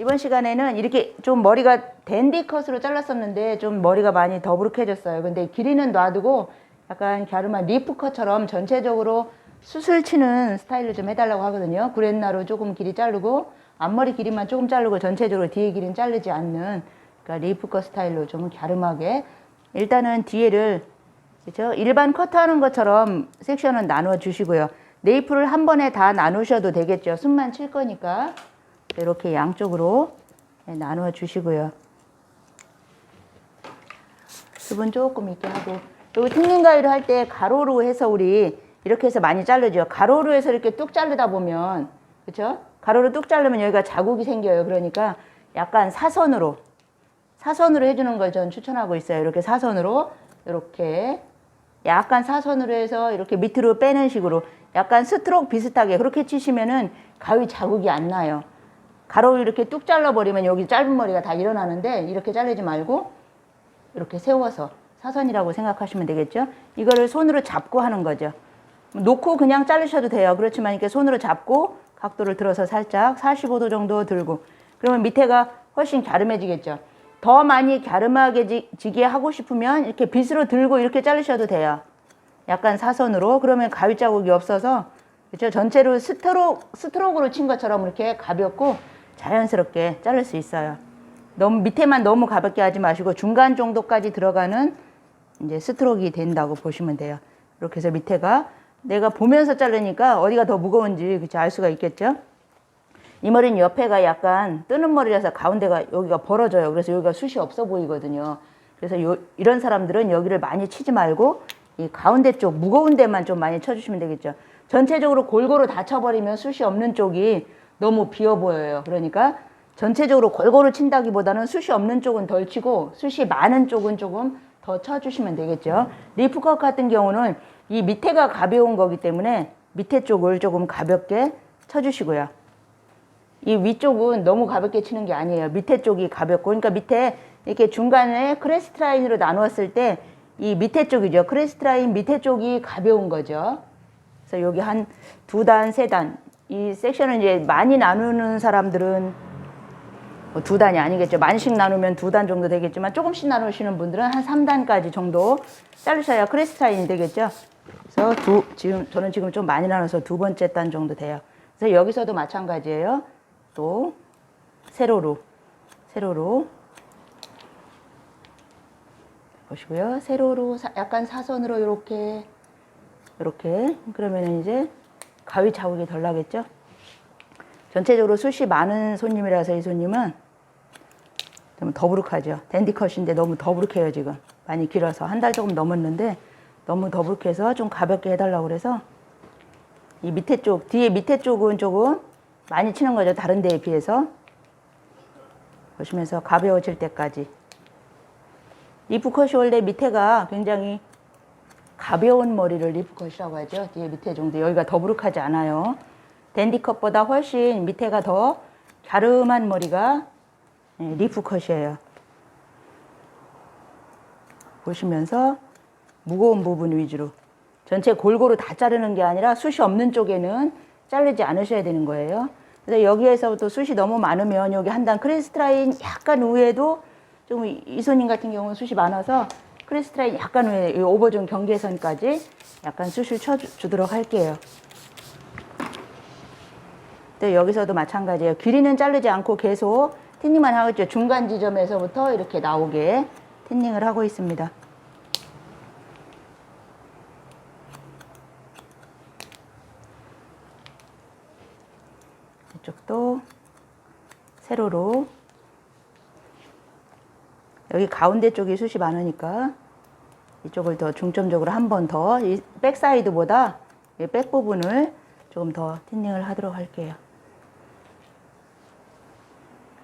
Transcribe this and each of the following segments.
이번 시간에는 이렇게 좀 머리가 댄디 컷으로 잘랐었는데 좀 머리가 많이 더부룩해졌어요. 근데 길이는 놔두고 약간 갸름한 리프 컷처럼 전체적으로 수술 치는 스타일을 좀 해달라고 하거든요. 구렛나루 조금 길이 자르고 앞머리 길이만 조금 자르고 전체적으로 뒤에 길이는 자르지 않는 그러니까 리프 컷 스타일로 좀 갸름하게 일단은 뒤에를 그렇죠? 일반 커트하는 것처럼 섹션은 나눠 주시고요. 네이프를 한 번에 다 나누셔도 되겠죠. 숨만 칠 거니까 이렇게 양쪽으로 네, 나누어 주시고요. 수분 조금 있게 하고 그리고 틴닝 가위로 할 때 가로로 해서 우리 이렇게 해서 많이 자르죠. 가로로 해서 이렇게 뚝 자르다 보면 그렇죠? 가로로 뚝 자르면 여기가 자국이 생겨요. 그러니까 약간 사선으로 사선으로 해주는 걸 전 추천하고 있어요. 이렇게 사선으로 이렇게 약간 사선으로 해서 이렇게 밑으로 빼는 식으로 약간 스트로크 비슷하게 그렇게 치시면은 가위 자국이 안 나요. 가로를 이렇게 뚝 잘라버리면 여기 짧은 머리가 다 일어나는데 이렇게 자르지 말고 이렇게 세워서 사선이라고 생각하시면 되겠죠. 이거를 손으로 잡고 하는 거죠. 놓고 그냥 자르셔도 돼요. 그렇지만 이렇게 손으로 잡고 각도를 들어서 살짝 45도 정도 들고 그러면 밑에가 훨씬 갸름해지겠죠. 더 많이 갸름하게 지- 지게 하고 싶으면 이렇게 빗으로 들고 이렇게 자르셔도 돼요. 약간 사선으로 그러면 가위 자국이 없어서 그렇죠. 전체로 스트로크 스트로크로 친 것처럼 이렇게 가볍고 자연스럽게 자를 수 있어요. 너무 밑에만 너무 가볍게 하지 마시고 중간 정도까지 들어가는 이제 스트로크가 된다고 보시면 돼요. 이렇게 해서 밑에가 내가 보면서 자르니까 어디가 더 무거운지 그쵸, 알 수가 있겠죠. 이 머리는 옆에가 약간 뜨는 머리라서 가운데가 여기가 벌어져요. 그래서 여기가 숱이 없어 보이거든요. 그래서 요, 이런 사람들은 여기를 많이 치지 말고 이 가운데 쪽 무거운 데만 좀 많이 쳐주시면 되겠죠. 전체적으로 골고루 다 쳐버리면 숱이 없는 쪽이 너무 비어 보여요. 그러니까 전체적으로 골고루 친다기보다는 숱이 없는 쪽은 덜 치고 숱이 많은 쪽은 조금 더 쳐주시면 되겠죠. 리프컷 같은 경우는 이 밑에가 가벼운 거기 때문에 밑에 쪽을 조금 가볍게 쳐주시고요. 이 위쪽은 너무 가볍게 치는 게 아니에요. 밑에 쪽이 가볍고, 그러니까 밑에 이렇게 중간에 크레스트 라인으로 나누었을 때 이 밑에 쪽이죠. 크레스트 라인 밑에 쪽이 가벼운 거죠. 그래서 여기 한 두 단, 세 단. 이 섹션을 이제 많이 나누는 사람들은 뭐 두 단이 아니겠죠. 만씩 나누면 두 단 정도 되겠지만 조금씩 나누시는 분들은 한 3단까지 정도 자르셔야 크레스트 라인이 되겠죠. 그래서 두, 지금, 저는 지금 좀 많이 나눠서 두 번째 단 정도 돼요. 그래서 여기서도 마찬가지예요. 또, 세로로, 세로로. 보시고요. 세로로, 사- 약간 사선으로 이렇게, 이렇게. 그러면 이제 가위 자국이 덜 나겠죠? 전체적으로 숱이 많은 손님이라서 이 손님은 좀 더부룩하죠. 댄디컷인데 너무 더부룩해요, 지금. 많이 길어서. 한 달 조금 넘었는데 너무 더부룩해서 좀 가볍게 해달라고 그래서 이 밑에 쪽, 뒤에 밑에 쪽은 조금 많이 치는 거죠. 다른 데에 비해서. 보시면서 가벼워질 때까지. 리프컷이 원래 밑에가 굉장히 가벼운 머리를 리프컷이라고 하죠. 뒤에 밑에 정도. 여기가 더부룩하지 않아요. 댄디컷보다 훨씬 밑에가 더 갸름한 머리가 예, 리프컷이에요. 보시면서 무거운 부분 위주로 전체 골고루 다 자르는 게 아니라 숱이 없는 쪽에는 자르지 않으셔야 되는 거예요. 그래서 여기에서부터 숱이 너무 많으면 여기 한 단 크레스트 라인 약간 위에도 좀 이손님 같은 경우는 숱이 많아서 크레스트 라인 약간 이 오버존 경계선까지 약간 숱을 쳐주도록 할게요. 또 여기서도 마찬가지예요. 길이는 자르지 않고 계속 틴닝만 하고 있죠. 중간 지점에서부터 이렇게 나오게 틴닝을 하고 있습니다. 이쪽도 세로로 여기 가운데 쪽이 숱이 많으니까 이쪽을 더 중점적으로 한 번 더 이 백사이드보다 이 백 부분을 조금 더 틴닝을 하도록 할게요.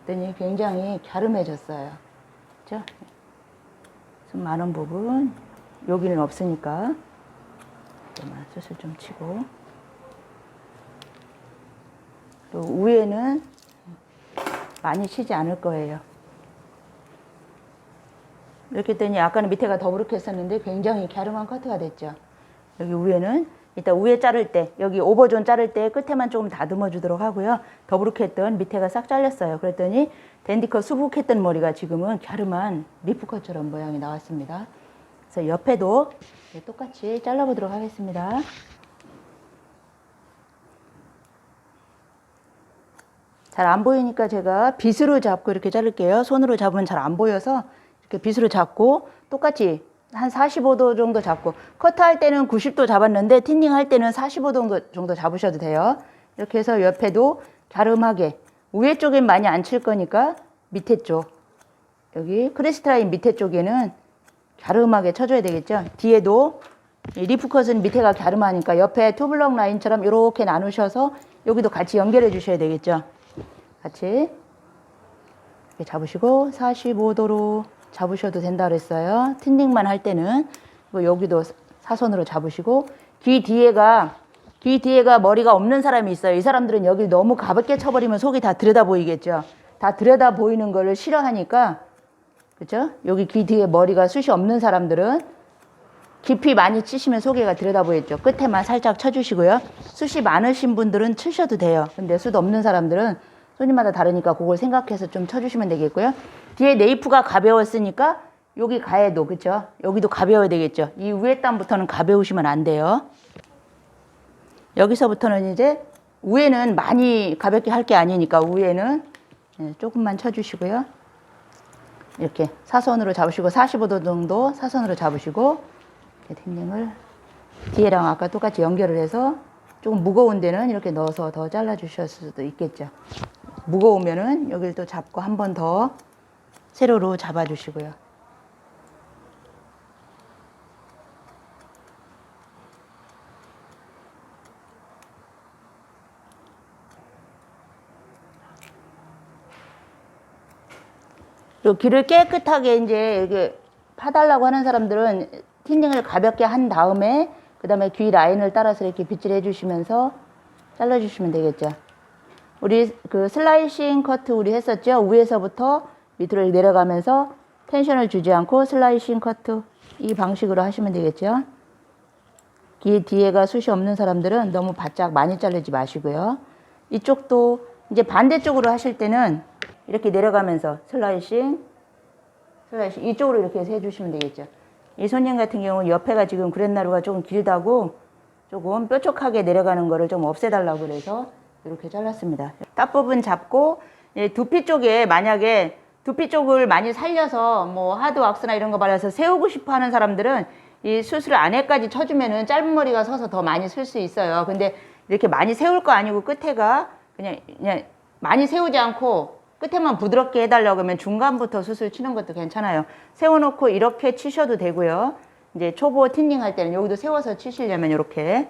그랬더니 굉장히 갸름해졌어요. 그죠? 좀 많은 부분 여기는 없으니까 이만 수술 좀 치고 그리고 위에는 많이 치지 않을 거예요. 이렇게 했더니 아까는 밑에가 더부룩했었는데 굉장히 갸름한 커트가 됐죠. 여기 위에는 이따 위에 자를 때 여기 오버존 자를 때 끝에만 조금 다듬어 주도록 하고요. 더부룩했던 밑에가 싹 잘렸어요. 그랬더니 댄디컷 수북했던 머리가 지금은 갸름한 리프컷처럼 모양이 나왔습니다. 그래서 옆에도 네, 똑같이 잘라보도록 하겠습니다. 잘 안 보이니까 제가 빗으로 잡고 이렇게 자를게요. 손으로 잡으면 잘 안 보여서 이렇게 빗으로 잡고 똑같이 한 45도 정도 잡고 커트할 때는 90도 잡았는데 틴닝 할 때는 45도 정도 잡으셔도 돼요. 이렇게 해서 옆에도 갸름하게 위에 쪽엔 많이 안 칠 거니까 밑에 쪽 여기 크레스트라인 밑에 쪽에는 갸름하게 쳐줘야 되겠죠. 뒤에도 이 리프컷은 밑에가 갸름하니까 옆에 투블럭 라인처럼 이렇게 나누셔서 여기도 같이 연결해 주셔야 되겠죠. 같이 이렇게 잡으시고 45도로 잡으셔도 된다 그랬어요. 틴닝만 할 때는 여기도 사선으로 잡으시고 귀 뒤에가 귀 뒤에가 머리가 없는 사람이 있어요. 이 사람들은 여기 너무 가볍게 쳐버리면 속이 다 들여다 보이겠죠. 다 들여다 보이는 거를 싫어하니까 그죠? 여기 귀 뒤에 머리가 숱이 없는 사람들은 깊이 많이 치시면 소개가 들여다 보였죠. 끝에만 살짝 쳐주시고요. 숱이 많으신 분들은 치셔도 돼요. 근데 숱 없는 사람들은 손님마다 다르니까 그걸 생각해서 좀 쳐주시면 되겠고요. 뒤에 네이프가 가벼웠으니까 여기 가해도 그죠? 여기도 가벼워야 되겠죠. 이 위에 땀부터는 가벼우시면 안 돼요. 여기서부터는 이제 위에는 많이 가볍게 할 게 아니니까 위에는 예, 조금만 쳐주시고요. 이렇게 사선으로 잡으시고 45도 정도 사선으로 잡으시고 템링을 뒤에랑 아까 똑같이 연결을 해서 조금 무거운 데는 이렇게 넣어서 더 잘라 주실 수도 있겠죠. 무거우면은 여기를 또 잡고 한 번 더 세로로 잡아 주시고요. 요 귀를 깨끗하게 이제 이렇게 파달라고 하는 사람들은 틴닝을 가볍게 한 다음에 그 다음에 귀 라인을 따라서 이렇게 빗질 해주시면서 잘라주시면 되겠죠. 우리 그 슬라이싱 커트 우리 했었죠. 위에서부터 밑으로 내려가면서 텐션을 주지 않고 슬라이싱 커트 이 방식으로 하시면 되겠죠. 귀 뒤에가 숱이 없는 사람들은 너무 바짝 많이 자르지 마시고요. 이쪽도 이제 반대쪽으로 하실 때는 이렇게 내려가면서 슬라이싱, 슬라이싱 이쪽으로 이렇게 해서 해주시면 되겠죠. 이 손님 같은 경우 옆에가 지금 그랜나루가 조금 길다고 조금 뾰족하게 내려가는 거를 좀 없애달라고 그래서 이렇게 잘랐습니다. 딱 부분 잡고 예, 두피 쪽에 만약에 두피 쪽을 많이 살려서 뭐 하드 왁스나 이런 거 발라서 세우고 싶어 하는 사람들은 이 수술 안에까지 쳐주면은 짧은 머리가 서서 더 많이 쓸 수 있어요. 근데 이렇게 많이 세울 거 아니고 끝에가 그냥, 그냥 많이 세우지 않고 끝에만 부드럽게 해달라고 하면 중간부터 수술 치는 것도 괜찮아요. 세워놓고 이렇게 치셔도 되고요. 이제 초보 틴닝 할 때는 여기도 세워서 치시려면 이렇게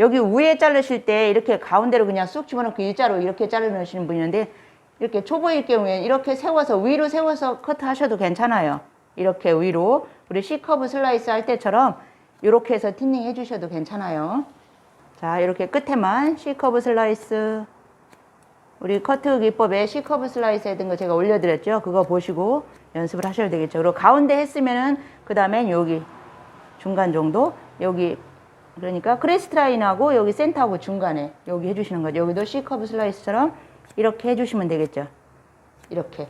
여기 위에 자르실 때 이렇게 가운데로 그냥 쑥 집어넣고 일자로 이렇게 자르시는 있는데 이렇게 초보일 경우에 이렇게 세워서 위로 세워서 커트 하셔도 괜찮아요. 이렇게 위로 우리 C커브 슬라이스 할 때처럼 이렇게 해서 틴닝 해주셔도 괜찮아요. 자 이렇게 끝에만 C커브 슬라이스 우리 커트 기법에 C커브 슬라이스 했던 거 제가 올려드렸죠. 그거 보시고 연습을 하셔야 되겠죠. 그리고 가운데 했으면은 그 다음엔 여기 중간 정도 여기 그러니까 크레스트 라인하고 여기 센터하고 중간에 여기 해주시는 거죠. 여기도 C커브 슬라이스처럼 이렇게 해주시면 되겠죠. 이렇게.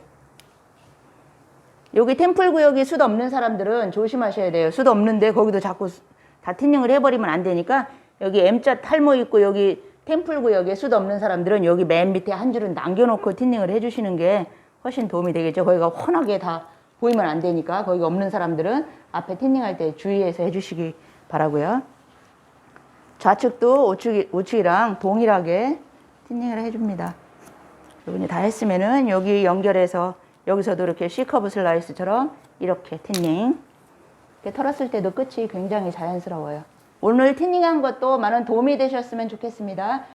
여기 템플 구역이 숱 없는 사람들은 조심하셔야 돼요. 숱 없는데 거기도 자꾸 수- 다 틴닝을 해버리면 안 되니까 여기 M자 탈모 있고 여기 템플 구역에 숱 없는 사람들은 여기 맨 밑에 한 줄은 남겨놓고 틴닝을 해주시는 게 훨씬 도움이 되겠죠. 거기가 훤하게 다 보이면 안 되니까 거기가 없는 사람들은 앞에 틴닝할 때 주의해서 해주시기 바라고요. 좌측도 우측이, 우측이랑 동일하게 틴닝을 해줍니다. 이분이 다 했으면은 여기 연결해서 여기서도 이렇게 C커브 슬라이스처럼 이렇게 틴닝 이렇게 털었을 때도 끝이 굉장히 자연스러워요. 오늘 틴닝한 것도 많은 도움이 되셨으면 좋겠습니다.